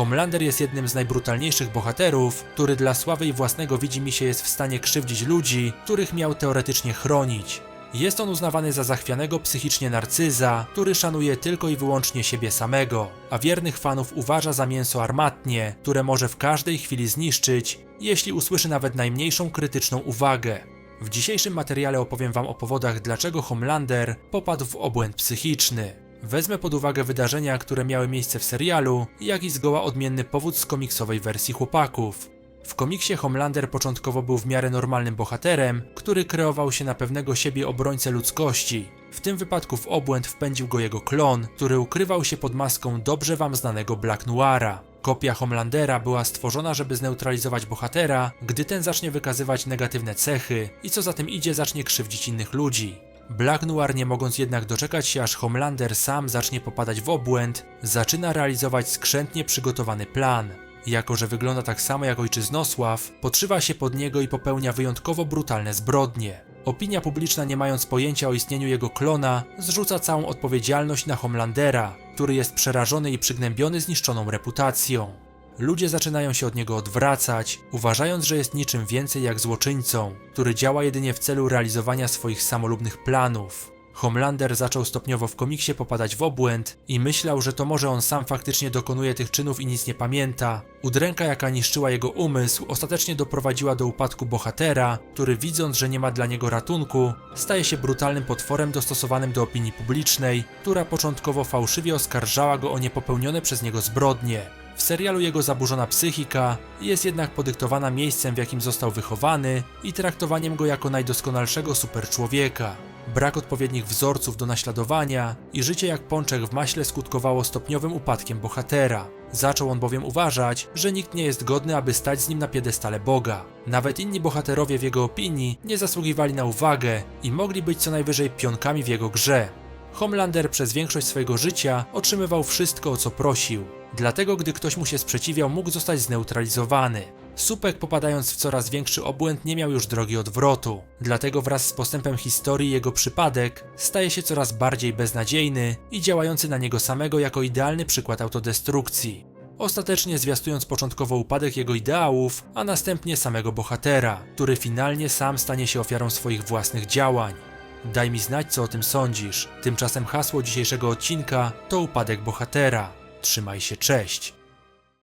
Homelander jest jednym z najbrutalniejszych bohaterów, który dla sławy i własnego widzimisię jest w stanie krzywdzić ludzi, których miał teoretycznie chronić. Jest on uznawany za zachwianego psychicznie narcyza, który szanuje tylko i wyłącznie siebie samego, a wiernych fanów uważa za mięso armatnie, które może w każdej chwili zniszczyć, jeśli usłyszy nawet najmniejszą krytyczną uwagę. W dzisiejszym materiale opowiem Wam o powodach, dlaczego Homelander popadł w obłęd psychiczny. Wezmę pod uwagę wydarzenia, które miały miejsce w serialu, jak i zgoła odmienny powód z komiksowej wersji chłopaków. W komiksie Homelander początkowo był w miarę normalnym bohaterem, który kreował się na pewnego siebie obrońcę ludzkości. W tym wypadku w obłęd wpędził go jego klon, który ukrywał się pod maską dobrze wam znanego Black Noira. Kopia Homelandera była stworzona, żeby zneutralizować bohatera, gdy ten zacznie wykazywać negatywne cechy i co za tym idzie zacznie krzywdzić innych ludzi. Black Noir, nie mogąc jednak doczekać się, aż Homelander sam zacznie popadać w obłęd, zaczyna realizować skrzętnie przygotowany plan. Jako, że wygląda tak samo jak ojczyznosław, podszywa się pod niego i popełnia wyjątkowo brutalne zbrodnie. Opinia publiczna, nie mając pojęcia o istnieniu jego klona, zrzuca całą odpowiedzialność na Homelandera, który jest przerażony i przygnębiony zniszczoną reputacją. Ludzie zaczynają się od niego odwracać, uważając, że jest niczym więcej jak złoczyńcą, który działa jedynie w celu realizowania swoich samolubnych planów. Homelander zaczął stopniowo w komiksie popadać w obłęd i myślał, że to może on sam faktycznie dokonuje tych czynów i nic nie pamięta. Udręka, jaka niszczyła jego umysł, ostatecznie doprowadziła do upadku bohatera, który widząc, że nie ma dla niego ratunku, staje się brutalnym potworem dostosowanym do opinii publicznej, która początkowo fałszywie oskarżała go o niepopełnione przez niego zbrodnie. W serialu jego zaburzona psychika jest jednak podyktowana miejscem, w jakim został wychowany i traktowaniem go jako najdoskonalszego superczłowieka. Brak odpowiednich wzorców do naśladowania i życie jak pączek w maśle skutkowało stopniowym upadkiem bohatera. Zaczął on bowiem uważać, że nikt nie jest godny, aby stać z nim na piedestale Boga. Nawet inni bohaterowie w jego opinii nie zasługiwali na uwagę i mogli być co najwyżej pionkami w jego grze. Homelander przez większość swojego życia otrzymywał wszystko, o co prosił. Dlatego, gdy ktoś mu się sprzeciwiał, mógł zostać zneutralizowany. Supek, popadając w coraz większy obłęd, nie miał już drogi odwrotu. Dlatego wraz z postępem historii jego przypadek staje się coraz bardziej beznadziejny i działający na niego samego jako idealny przykład autodestrukcji. Ostatecznie zwiastując początkowo upadek jego ideałów, a następnie samego bohatera, który finalnie sam stanie się ofiarą swoich własnych działań. Daj mi znać, co o tym sądzisz. Tymczasem hasło dzisiejszego odcinka to upadek bohatera. Trzymaj się, cześć.